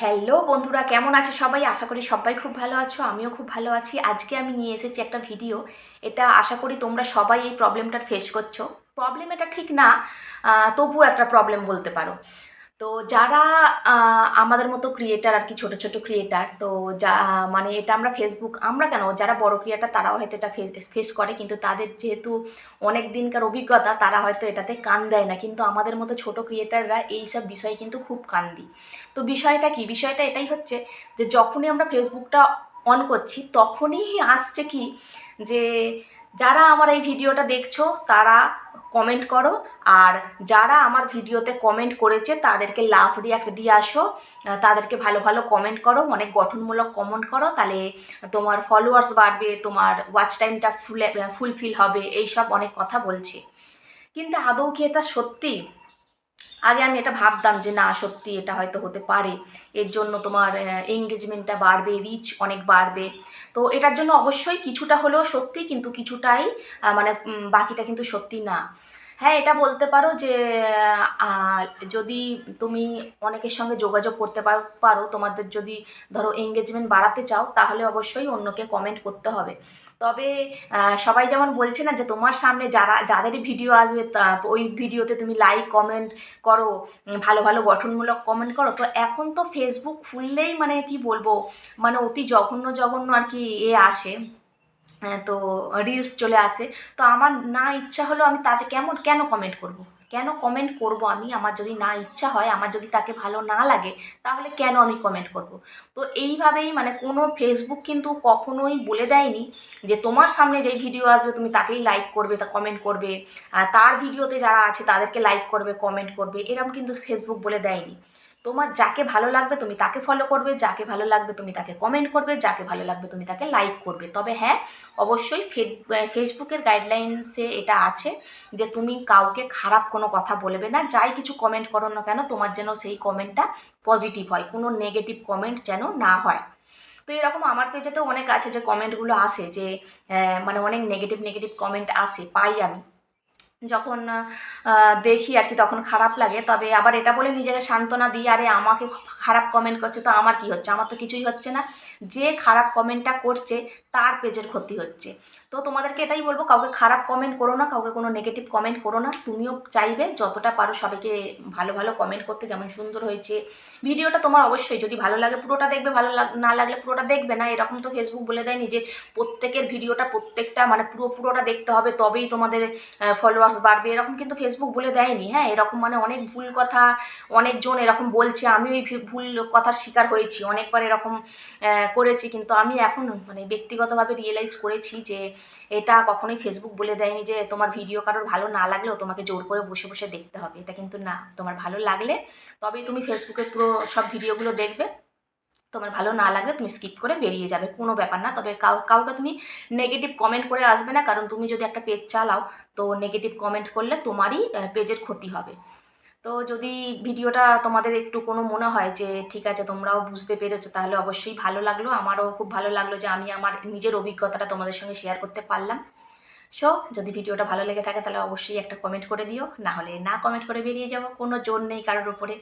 Hello বন্ধুরা, কেমন আছে সবাই? আশা করি সবাই খুব ভালো আছো, আমিও খুব ভালো আছি। আজকে আমি নিয়ে এসেছি একটা ভিডিও। এটা আশা করি তোমরা সবাই এই প্রবলেমটার ফেস করছ। প্রবলেম এটা ঠিক না তবু একটা প্রবলেম বলতে পারো। তো যারা আমাদের মতো ক্রিয়েটার আর কি, ছোট ছোট ক্রিয়েটার তো যা মানে এটা আমরা ফেসবুক আমরা কেন, যারা বড় ক্রিয়েটার তারাও হয়তো এটা ফেস ফেস করে, কিন্তু তাদের যেহেতু অনেক দিনকার অভিজ্ঞতা, তারা হয়তো এটাতে কান দেয় না, কিন্তু আমাদের মতো ছোট ক্রিয়েটাররা এই সব বিষয়ে কিন্তু খুব কান দিই তো বিষয়টা কি? বিষয়টা এটাই হচ্ছে যে যখনই আমরা ফেসবুকটা অন করছি, তখনই আসছে কি? যে যারা আমার এই ভিডিওটা দেখছ, তারা কমেন্ট করো, আর যারা আমার ভিডিওতে কমেন্ট করেছে, তাদেরকে লাভ রিয়াক্ট দিয়ে আসো। তাদেরকে ভালো ভালো কমেন্ট করো অনেক গঠনমূলক কমেন্ট করো, তাহলে তোমার ফলোয়ার্স বাড়বে, তোমার ওয়াচ টাইমটা ফুলে ফুলফিল হবে, এইসব অনেক কথা বলছে। কিন্তু আদৌ কি এটা সত্যি? আগে আমি এটা ভাবতাম যে না, সত্যি এটা হয়তো হতে পারে। এর জন্য তোমার এঙ্গেজমেন্টটা বাড়বে রিচ অনেক বাড়বে। তো এটার জন্য অবশ্যই কিছুটা হলেও সত্যি, কিন্তু কিছুটাই মানে বাকিটা কিন্তু সত্যি না। হ্যাঁ এটা বলতে পারো যে যদি তুমি অনেকের সঙ্গে যোগাযোগ করতে পারো তোমাদের যদি ধরো এঙ্গেজমেন্ট বাড়াতে চাও, তাহলে অবশ্যই অন্যকে কমেন্ট করতে হবে। তবে সবাই যেমন বলছে না যে, তোমার সামনে যারা যাদেরই ভিডিও আসবে ওই ভিডিওতে তুমি লাইক কমেন্ট করো ভালো ভালো গঠনমূলক কমেন্ট করো। তো এখন তো ফেসবুক খুললেই মানে কি বলব মানে অতি জঘন্য জঘন্য আর কি এ আসে। তো রিলস চলে আসে। তো আমার না ইচ্ছা হলো আমি তাতে কেমন, কেন কমেন্ট করব। কেন কমেন্ট করব আমি? আমার যদি না ইচ্ছা হয়, আমার যদি তাকে ভালো না লাগে, তাহলে কেন আমি কমেন্ট করব। তো এইভাবেই মানে কোনো ফেসবুক কিন্তু কখনোই বলে দেয়নি যে তোমার সামনে যেই ভিডিও আসবে, তুমি তাকেই লাইক করবে, তা কমেন্ট করবে। তার ভিডিওতে যারা আছে, তাদেরকে লাইক করবে কমেন্ট করবে। এরকম কিন্তু ফেসবুক বলে দেয়নি। তোমার যাকে ভালো লাগবে তুমি তাকে ফলো করবে, যাকে ভালো লাগবে তুমি তাকে কমেন্ট করবে, যাকে ভালো লাগবে তুমি তাকে লাইক করবে। তবে হ্যাঁ অবশ্যই ফেসবুকের গাইডলাইন্সে এটা আছে যে তুমি কাউকে খারাপ কোনো কথা বলবে না, যাই কিছু কমেন্ট করো না কেন, তোমার যেন সেই কমেন্টটা পজিটিভ হয়, কোনো নেগেটিভ কমেন্ট যেন না হয়। তো এরকম আমার পেজেতেও অনেক আছে যে কমেন্টগুলো আসে যে মানে অনেক নেগেটিভ নেগেটিভ কমেন্ট আসে, পাই আমি। যখন দেখি আর কি তখন খারাপ লাগে, তবে আবার এটা বলে নিজেকে সান্ত্বনা দিই, আরে আমাকে খারাপ কমেন্ট করছে তো আমার কি হচ্ছে? আমার তো কিছুই হচ্ছে না। যে খারাপ কমেন্টটা করছে, তার পেজের ক্ষতি হচ্ছে। তো তোমাদেরকে এটাই বলব, কাউকে খারাপ কমেন্ট করো না, কাউকে কোনো নেগেটিভ কমেন্ট করো না। তুমিও চাইবে যতটা পারো সবাইকে ভালো ভালো কমেন্ট করতে, যেমন সুন্দর হয়েছে। ভিডিওটা তোমার অবশ্যই, যদি ভালো লাগে পুরোটা দেখবে, ভালো না লাগলে পুরোটা দেখবে না। এরকম তো ফেসবুক বলে দেয়নি যে প্রত্যেকের ভিডিওটা প্রত্যেকটা মানে পুরো, পুরোটা দেখতে হবে, তবেই তোমাদের ফলোয়ার্স বাড়বে, এরকম কিন্তু ফেসবুক বলে দেয়নি। হ্যাঁ এরকম মানে অনেক ভুল কথা, অনেকজন এরকম বলছে আমিও এই ভি- ভুল কথার শিকার হয়েছি, অনেকবার এরকম করেছি, কিন্তু আমি এখন মানে ব্যক্তিগতভাবে রিয়েলাইজ করেছি যে এটা কখনোই ফেসবুক বলে দেয়নি যে তোমার ভিডিও কারোর ভালো না লাগলেও তোমাকে জোর করে বসে বসে দেখতে হবে। এটা কিন্তু না, তোমার ভালো লাগলে তবেই তুমি ফেসবুকে পুরো সব ভিডিওগুলো দেখবে। তোমার ভালো না লাগলে তুমি স্কিপ করে বেরিয়ে যাবে, কোনো ব্যাপার না। তবে কাউ, কাউকে তুমি নেগেটিভ কমেন্ট করে আসবে না, কারণ তুমি যদি একটা পেজ চালাও, তো নেগেটিভ কমেন্ট করলে তোমারই পেজের ক্ষতি হবে। তো যদি ভিডিওটা তোমাদের একটু কোনো মনে হয় যে, ঠিক আছে, তোমরাও বুঝতে পেরেছ, তাহলে অবশ্যই ভালো লাগল। আমারও খুব ভালো লাগল যে, আমি আমার নিজের অভিজ্ঞতাটা তোমাদের সঙ্গে শেয়ার করতে পারলাম। সো যদি ভিডিওটা ভালো লেগে থাকে, তাহলে অবশ্যই একটা কমেন্ট করে দিও। না হলে না কমেন্ট করে বেরিয়ে যাব, কোনো জোর নেই কারোর উপরে।